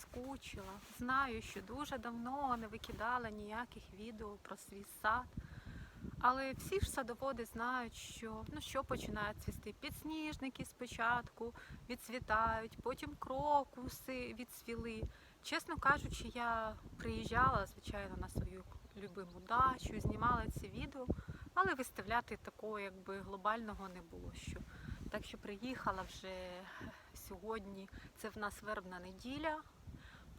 скучила. Знаю, що дуже давно не викидала ніяких відео про свій сад. Але всі ж садоводи знають, що ну що починають цвісти. Підсніжники спочатку відцвітають, потім крокуси відцвіли. Чесно кажучи, я приїжджала, звичайно, на свою любиму дачу, знімала ці відео, але виставляти такого якби глобального не було. Що. Так що приїхала вже сьогодні. Це в нас вербна неділя.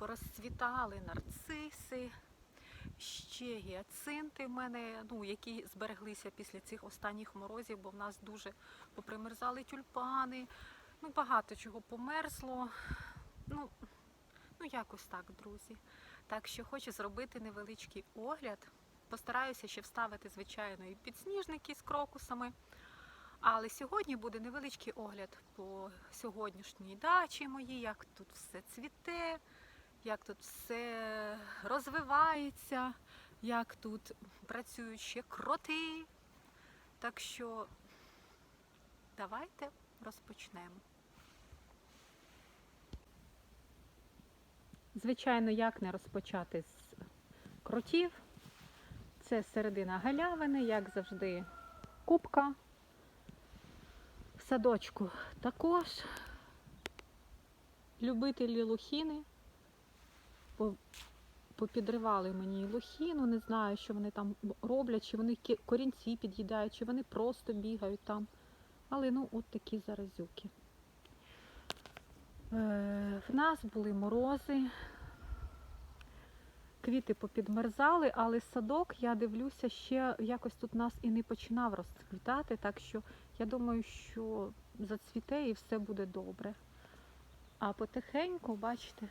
Порозцвітали нарциси, ще гіацинти в мене, ну, які збереглися після цих останніх морозів, бо в нас дуже попримерзали тюльпани. Ну, багато чого померзло. Ну, ну якось так, друзі. Так що хочу зробити невеличкий огляд. Постараюся ще вставити, звичайно, і підсніжники з крокусами. Але сьогодні буде невеличкий огляд по сьогоднішній дачі моїй, як тут все цвіте, як тут все розвивається, як тут працюють ще кроти. Так що давайте розпочнемо. Звичайно, як не розпочати з кротів. Це середина галявини, як завжди, кубка. В садочку також любителі лухіни попідривали мені лухіну, не знаю, що вони там роблять, чи вони корінці під'їдають, чи вони просто бігають там. Але ну от такі заразюки. Е, В нас були морози, квіти попідмерзали, але садок, я дивлюся, ще якось тут нас і не починав розцвітати, так що я думаю, що зацвіте і все буде добре. А потихеньку, бачите,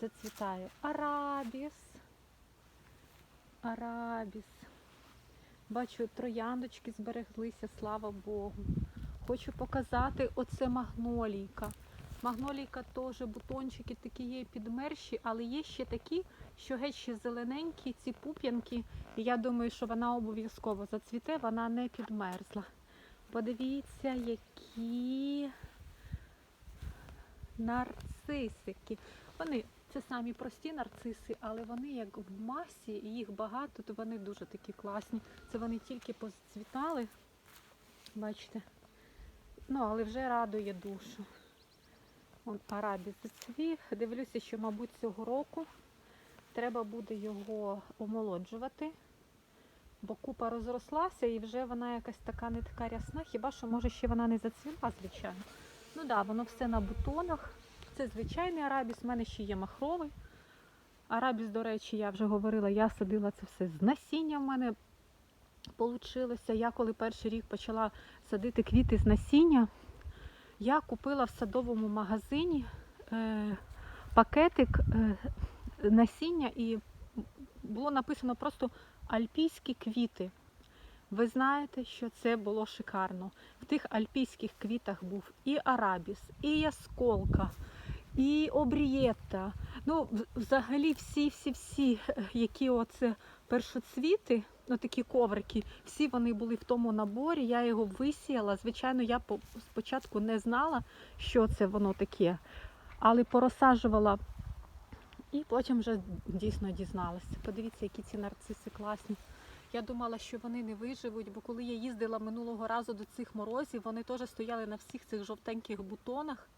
зацвітає арабіс. Арабіс. Бачу, трояндочки збереглися, слава Богу. Хочу показати оце магнолійка. Магнолійка теж бутончики такі є підмерші, але є ще такі, що геть ще зелененькі, ці пуп'янки. І я думаю, що вона обов'язково зацвіте, вона не підмерзла. Подивіться, які нарцисики. Вони це самі прості нарциси, але вони як в масі, і їх багато, то вони дуже такі класні. Це вони тільки позацвітали. Бачите? Ну, але вже радує душу. Он арабіс зацвів. Дивлюся, що, мабуть, цього року треба буде його омолоджувати, бо купа розрослася і вже вона якась така не така рясна, хіба що може ще вона не зацвіла, звичайно. Ну так, да, воно все на бутонах. Це звичайний арабіс, в мене ще є махровий. Арабіс, до речі, я вже говорила, я садила це все з насіння в мене получилося. Я коли перший рік почала садити квіти з насіння, я купила в садовому магазині е, пакетик е, насіння і було написано просто альпійські квіти. Ви знаєте, що це було шикарно. В тих альпійських квітах був і арабіс, і ясколка, і обрієта. Ну, взагалі, всі-всі-всі, які оце першоцвіти, ну такі коврики, всі вони були в тому наборі. Я його висіяла. Звичайно, я спочатку не знала, що це воно таке, але порозсаджувала і потім вже дійсно дізналася. Подивіться, які ці нарциси класні. Я думала, що вони не виживуть, бо коли я їздила минулого разу до цих морозів, вони теж стояли на всіх цих жовтеньких бутонах.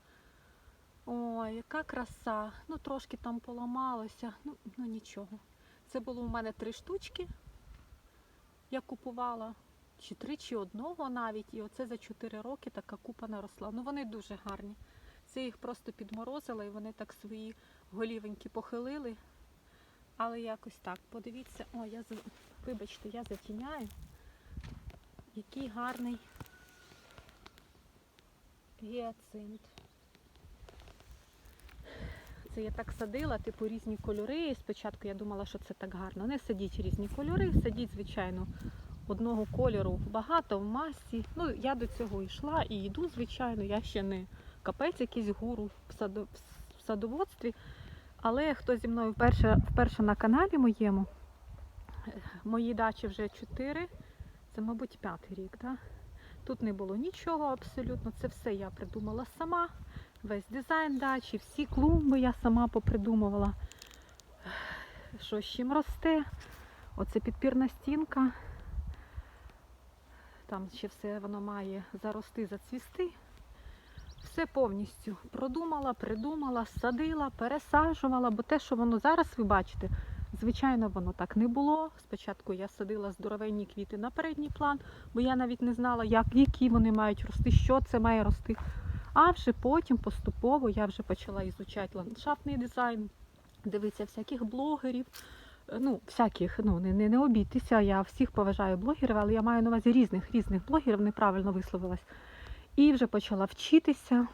Ой, яка краса. Ну, трошки там поламалося. Ну, ну нічого. Це було у мене три штучки. Я купувала чи три, чи одного навіть. І оце за чотири роки така купа наросла. Ну вони дуже гарні. Це їх просто підморозила і вони так свої голівеньки похилили. Але якось так. Подивіться, о, я вибачте, я затіняю. Який гарний гіацинт. Це я так садила, типу різні кольори. Спочатку я думала, що це так гарно. Не садіть різні кольори, садіть, звичайно, одного кольору багато в масі. Ну, я до цього йшла і йду, звичайно, я ще не капець якийсь гуру в садоводстві. Але хто зі мною вперше, вперше на каналі моєму, мої дачі вже чотири, це, мабуть, п'ятий рік, да? Тут не було нічого абсолютно. Це все я придумала сама. Весь дизайн дачі, всі клумби я сама попридумувала. Що з чим росте. Оце підпірна стінка. Там ще все воно має зарости, зацвісти. Все повністю продумала, придумала, садила, пересаджувала, бо те, що воно зараз ви бачите, звичайно, воно так не було. Спочатку я садила здоровенні квіти на передній план, бо я навіть не знала, як, які вони мають рости, що це має рости. А вже потім поступово я вже почала ізучати ландшафтний дизайн, дивитися всяких блогерів. Е, Ну, всяких, ну не, не, не обійтися, я всіх поважаю блогерів, але я маю на увазі різних різних блогерів, неправильно висловилась. І вже почала вчитися.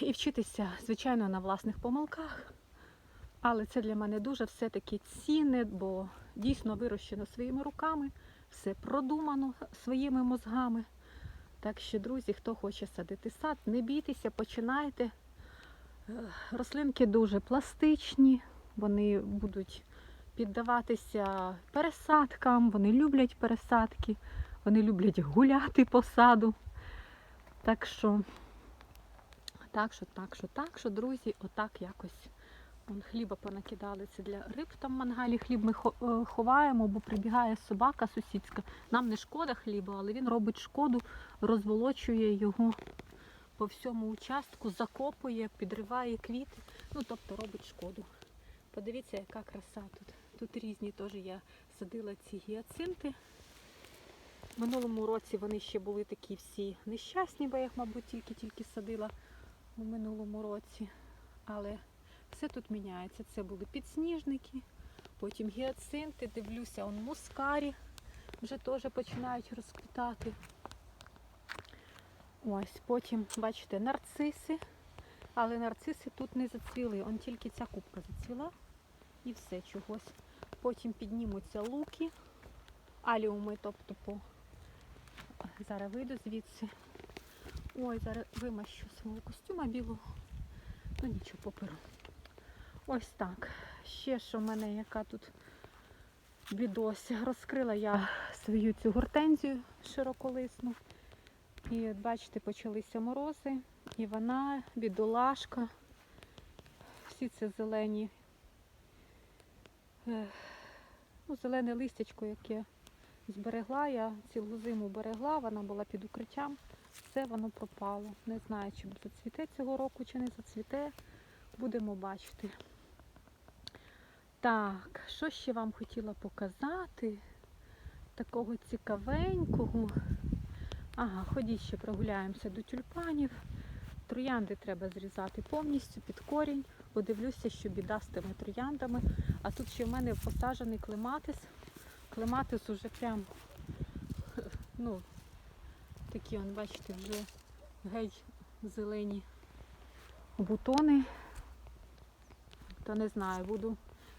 І вчитися, звичайно, на власних помилках. Але це для мене дуже все-таки цінне, бо дійсно вирощено своїми руками, все продумано своїми мозгами. Так що, друзі, хто хоче садити сад, не бійтеся, починайте. Е, Рослинки дуже пластичні, вони будуть піддаватися пересадкам, вони люблять пересадки, вони люблять гуляти по саду. Так що, так що, так що, так що, друзі, отак якось. Вон хліба понакидали. Це для риб там в мангалі хліб ми е, ховаємо, бо прибігає собака сусідська. Нам не шкода хліба, але він робить шкоду, розволочує його по всьому участку, закопує, підриває квіти. Ну, тобто робить шкоду. Подивіться, яка краса тут. Тут різні теж я садила ці гіацинти. Минулому році вони ще були такі всі нещасні, бо я їх, мабуть, тільки-тільки садила у минулому році. Але все тут міняється. Це були підсніжники, потім гіацинти, дивлюся, он мускарі вже теж починають розквітати. Ось, потім, бачите, нарциси. Але нарциси тут не зацвіли, он тільки ця кубка зацвіла і все чогось. Потім піднімуться луки, аліуми, тобто по. Зараз вийду звідси. Ой, зараз вимащу свого костюма білого. Ну нічого поперу. Ось так. Ще що в мене яка тут бідося. Розкрила я свою цю гортензію широколисну. І от бачите, почалися морози. І вона, бідолашка. Всі це зелені. Ну, зелене листячко, яке зберегла. Я цілу зиму берегла, вона була під укриттям. Все воно пропало. Не знаю, чи зацвіте цього року, чи не зацвіте. Будемо бачити. Так, що ще вам хотіла показати? Такого цікавенького. Ага, ходіть ще прогуляємося до тюльпанів. Троянди треба зрізати повністю під корінь. Подивлюся, що біда з тими трояндами. А тут ще в мене посаджений клематис. Клематис уже прям, ну, такі, он, бачите, вже геть зелені бутони. Та не знаю, буду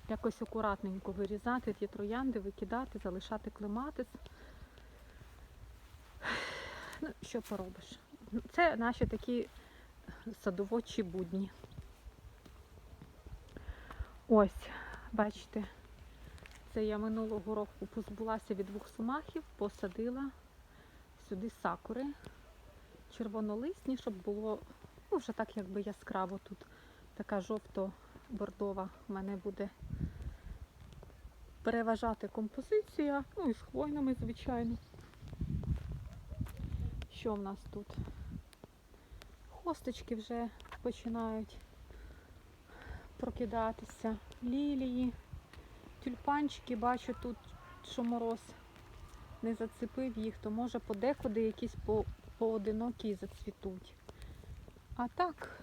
якось акуратненько вирізати ті троянди, викидати, залишати клематис. Ну, що поробиш? Це наші такі садоводчі будні. Ось, бачите, це я минулого року позбулася від двох сумахів, посадила сюди сакури червонолисні, щоб було ну, вже так якби яскраво тут. Така жовто-бордова в мене буде переважати композиція, ну і з хвойними, звичайно. Що в нас тут? Хосточки вже починають прокидатися. Лілії, тюльпанчики, бачу тут, що мороз не зацепив їх, то може подекуди якісь по, поодинокі зацвітуть. А так,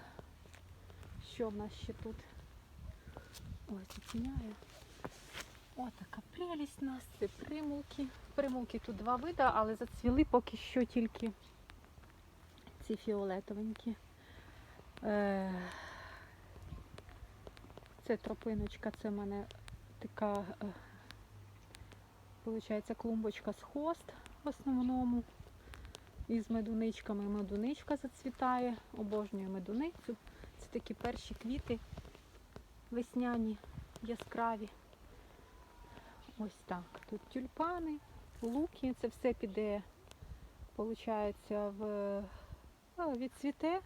що в нас ще тут? Ой, зупиняє. О, така прелість у нас, це примулки. Примулки тут два види, але зацвіли поки що тільки ці фіолетовенькі. Е, Це тропиночка, це в мене така, виходить, клумбочка з хост в основному. Із медуничками. Медуничка зацвітає, обожнюю медуницю. Це такі перші квіти весняні, яскраві. Ось так. Тут тюльпани, луки, це все піде получається, в, ну, відцвіте,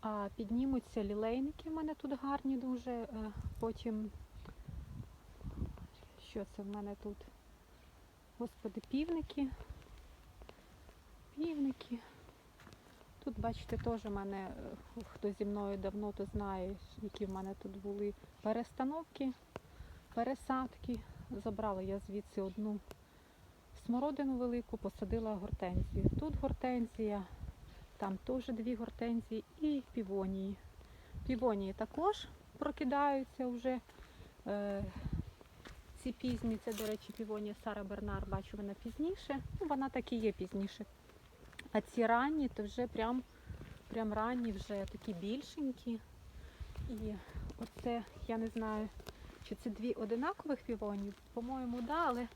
а піднімуться лілейники в мене тут гарні дуже. е, Потім, що це в мене тут? Господи, півники. Півники. Тут, бачите, теж в мене, е, хто зі мною давно, то знає, які в мене тут були перестановки, пересадки. Забрала я звідси одну смородину велику, посадила гортензію. Тут гортензія, там теж дві гортензії і півонії. Півонії також прокидаються вже. Ці пізні, це, до речі, півонія Сара Бернар, бачу, вона пізніше. Ну, вона так і є пізніше. А ці ранні, то вже прям, прям ранні, вже такі більшенькі. І оце, я не знаю, чи це дві одинакових півонів. По-моєму, да, але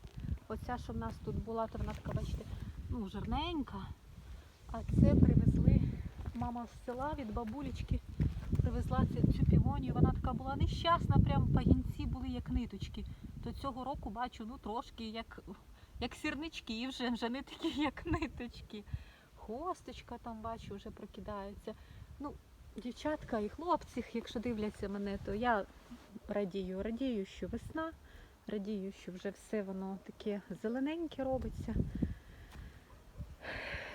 оця, що в нас тут була, то вона така, бачите, ну, жирненька. А це привезли мама з села від бабулечки. Привезла цю півонію. Вона така була нещасна, прям пагінці були як ниточки. То цього року бачу, ну трошки як, як сірнички, вже, вже не такі, як ниточки. Хосточка там бачу, вже прокидається. Ну, дівчатка і хлопці, якщо дивляться мене, то я радію, радію, що весна, радію, що вже все воно таке зелененьке робиться.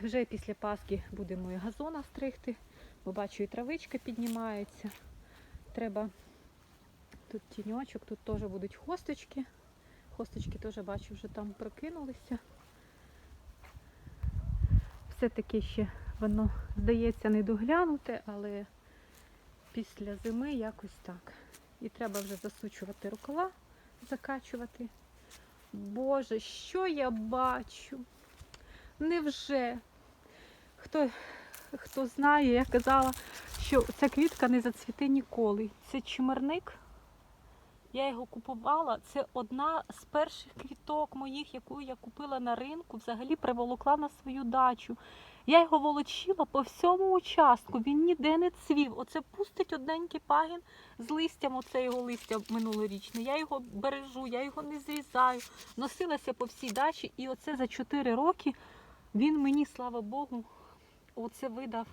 Вже після Пасхи будемо і газона стригти, бо бачу, і травичка піднімається. Треба тут тіньочок, тут теж будуть хосточки. Хосточки теж бачу, вже там прокинулися. Все-таки ще воно здається не доглянуте, але після зими якось так. І треба вже засучувати рукава, закачувати. Боже, що я бачу? Невже? Хто, хто знає, я казала, що ця квітка не зацвіте ніколи. Це чимерник. Я його купувала. Це одна з перших квіток моїх, яку я купила на ринку, взагалі приволокла на свою дачу. Я його волочила по всьому участку, він ніде не цвів. Оце пустить одненький пагін з листям, оце його листя минулорічне. Я його бережу, я його не зрізаю. Носилася по всій дачі, і оце за 4 роки він мені, слава Богу, оце видав.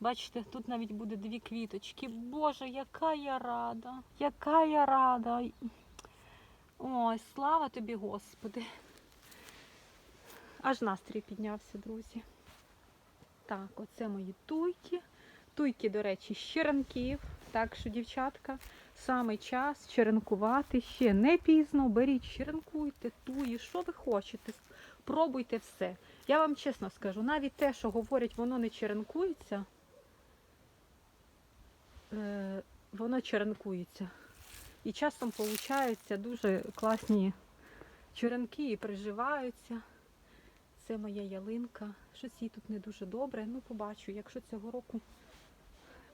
Бачите, тут навіть буде дві квіточки. Боже, яка я рада, яка я рада. Ой, слава тобі, Господи. Аж настрій піднявся, друзі. Так, оце мої туйки. Туйки, до речі, з черенків. Так що, дівчатка, саме час черенкувати ще не пізно. Беріть, черенкуйте, туї, що ви хочете. Пробуйте все. Я вам чесно скажу, навіть те, що говорять, воно не черенкується, воно черенкується. І часом получаються дуже класні черенки і приживаються. Це моя ялинка. Щось їй тут не дуже добре. Ну, побачу. Якщо цього року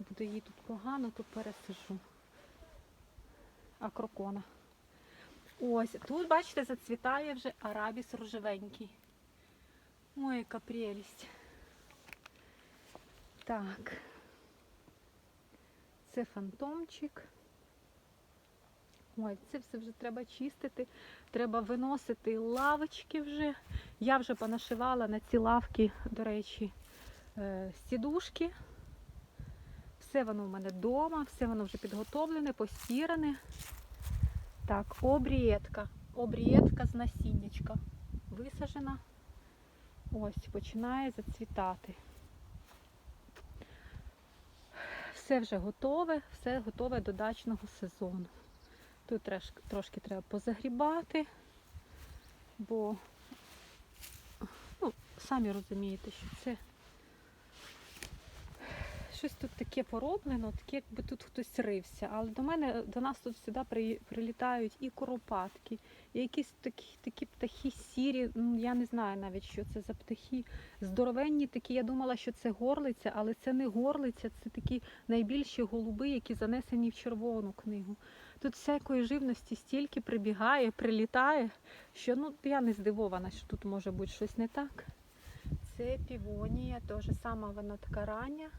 буде їй тут погано, то пересижу. А крокона. Ось, тут, бачите, зацвітає вже арабіс рожевенький. Ой, яка прелість. Так. Це фантомчик. Ой, це все вже треба чистити. Треба виносити лавочки вже. Я вже понашивала на ці лавки, до речі, е, сідушки. Все воно в мене вдома, все воно вже підготовлене, постіране. Так, обрієтка. Обрієтка з насіннячка. Висажена. Ось, починає зацвітати. Все вже готове, все готове до дачного сезону. Тут трошки, треба позагрібати, бо, ну, самі розумієте, що це щось тут таке пороблено, таке, якби тут хтось рився. Але до мене, до нас тут завжди при, прилітають і коропатки, і якісь такі, такі птахи сірі. Ну, я не знаю навіть, що це за птахи. Здоровенні такі. Я думала, що це горлиця, але це не горлиця, це такі найбільші голуби, які занесені в червону книгу. Тут всякої живності стільки прибігає, прилітає, що ну я не здивована, що тут може бути щось не так. Це півонія, теж сама вона така рання,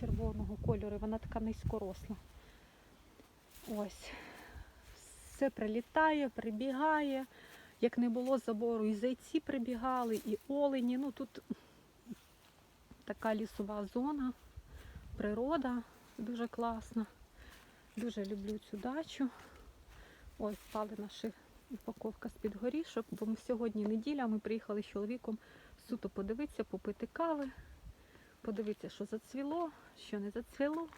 червоного кольору, вона така низькоросла. Ось. Все прилітає, прибігає. як не було забору, і зайці прибігали, і олені. Ну тут така лісова зона, природа дуже класна. Дуже люблю цю дачу. Ось впали наші упаковка з-під горішок, бо ми сьогодні неділя, ми приїхали з чоловіком суто подивитися, попити кави, подивитися, що зацвіло, що не зацвіло.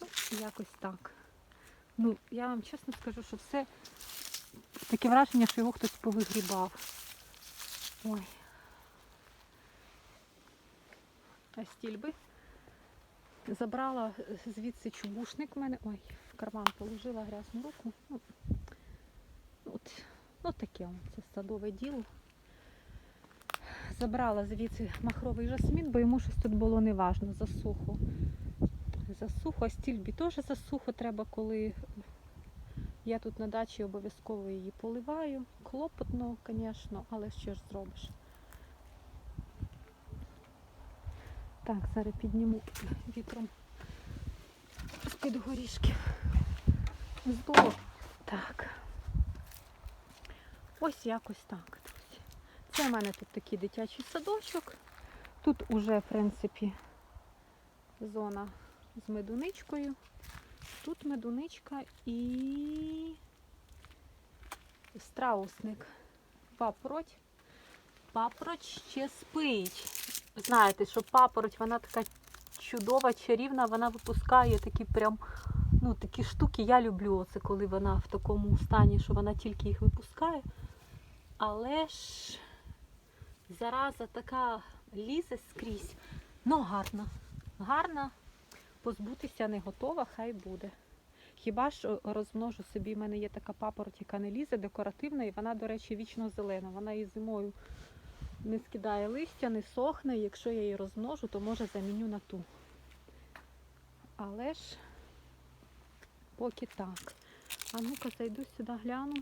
Ну, якось так. Ну, я вам чесно скажу, що все таке враження, що його хтось повигрібав. Ой. А стільби. Забрала звідси чубушник в мене. Ой, в карман положила грязну руку. Ну, от, ну таке це садове діло. Забрала звідси махровий жасмін, бо йому щось тут було неважно, засухо. Засухо, а стільбі теж засухо треба, коли я тут на дачі обов'язково її поливаю. Клопотно, звісно, але що ж зробиш. Так, зараз підніму вітром з-під горішки. Здорово. Так. Ось якось так. Це в мене тут такий дитячий садочок. Тут уже, в принципі, зона з медуничкою. Тут медуничка і страусник. Папороть. Папороть ще спить. Знаєте, що папороть, вона така чудова, чарівна, вона випускає такі прям, ну, такі штуки. Я люблю оце, коли вона в такому стані, що вона тільки їх випускає. Але ж зараза така лізе скрізь. Ну, гарна. Гарна. Позбутися не готова, хай буде. Хіба ж розмножу собі, в мене є така папороть, яка не лізе, декоративна, і вона, до речі, вічно зелена. Вона і зимою не скидає листя, не сохне. Якщо я її розмножу, то може заміню на ту. Але ж поки так. А ну-ка зайду сюди, гляну.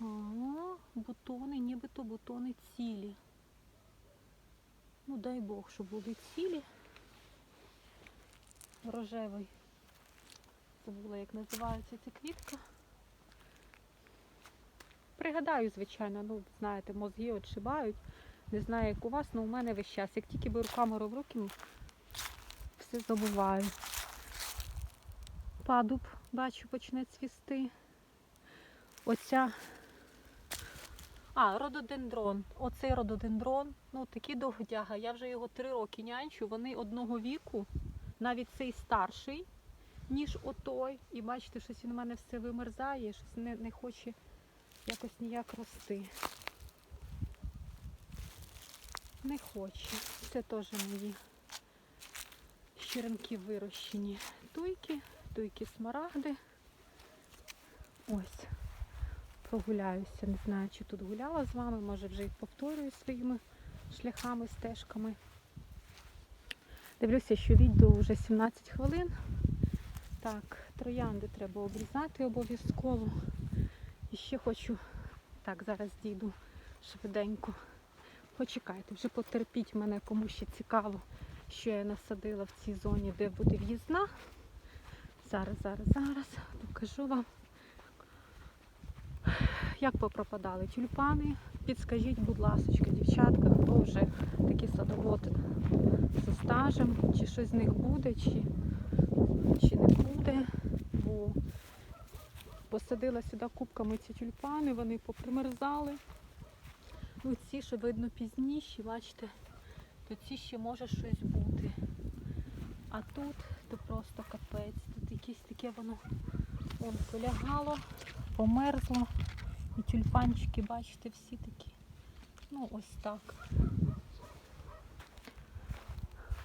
О, бутони, нібито бутони цілі. Ну, дай Бог, щоб були цілі. Рожевий. Забула, як називається ця квітка. Пригадаю, звичайно, ну, знаєте, мозги отшибають. Не знаю, як у вас, але у мене весь час. Як тільки беру камеру в руки, все забуваю. Падуб, бачу, почне цвісти. Оця. А, рододендрон. Оцей рододендрон, ну такий довгодяга. Я вже його три роки нянчу. Вони одного віку, навіть цей старший, ніж отой. І бачите, щось він у мене все вимерзає, щось не, не хоче якось ніяк рости. Не хоче. Це теж мої щеренки вирощені туйки, туйки смарагди. Ось. Прогуляюся. Не знаю, чи тут гуляла з вами, може вже і повторюю своїми шляхами, стежками. Дивлюся, що відео вже 17 хвилин. Так, троянди треба обрізати обов'язково. І ще хочу, так, зараз дійду швиденько. Почекайте, вже потерпіть мене, кому ще цікаво, що я насадила в цій зоні, де буде в'їзна. Зараз, зараз, зараз покажу вам. Як попропадали тюльпани. Підскажіть, будь ласка, дівчатка, хто вже такі садоводи зі стажем, чи щось з них буде, чи, чи не буде. Бо посадила сюди кубками ці тюльпани, вони попримерзали. Ну, ці, що видно пізніші, бачите, то ці ще може щось бути. А тут то просто капець. Тут якесь таке воно вон полягало, померзло. І тюльпанчики, бачите, всі такі. Ну, ось так.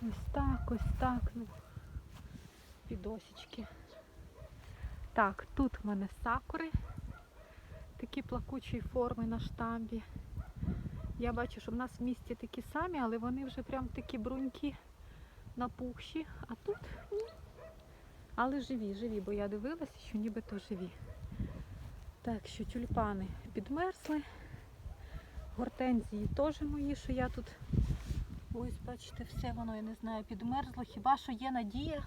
Ось так, ось так. Ну, підосічки. Так, тут в мене сакури. Такі плакучої форми на штамбі. Я бачу, що в нас в місті такі самі, але вони вже прям такі бруньки напухші. А тут ні. Але живі, живі, бо я дивилася, що нібито живі. Так що тюльпани підмерзли. Гортензії теж мої, що я тут. Ось, бачите, все воно, я не знаю, підмерзло. Хіба що є надія,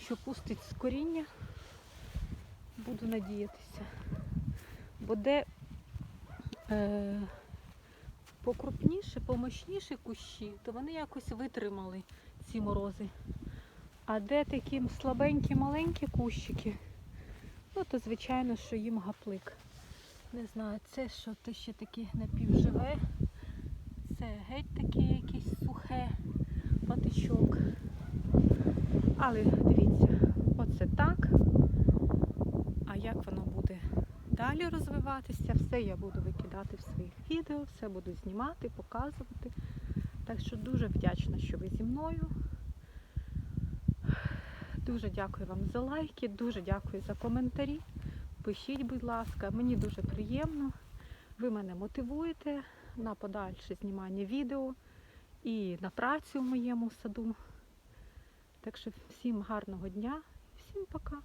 що пустить з коріння. Буду надіятися. Бо де е, покрупніше, помощніші кущі, то вони якось витримали ці морози. А де такі слабенькі маленькі кущики, ну то звичайно, що їм гаплик. Не знаю, це що то ще таке напівживе. Це геть таке якесь сухе патичок. Але дивіться, оце так. А як воно буде далі розвиватися, все я буду викидати в своїх відео, все буду знімати, показувати. Так що дуже вдячна, що ви зі мною. Дуже дякую вам за лайки, дуже дякую за коментарі. Пишіть, будь ласка, мені дуже приємно. Ви мене мотивуєте на подальше знімання відео і на працю в моєму саду. Так що всім гарного дня, всім пока.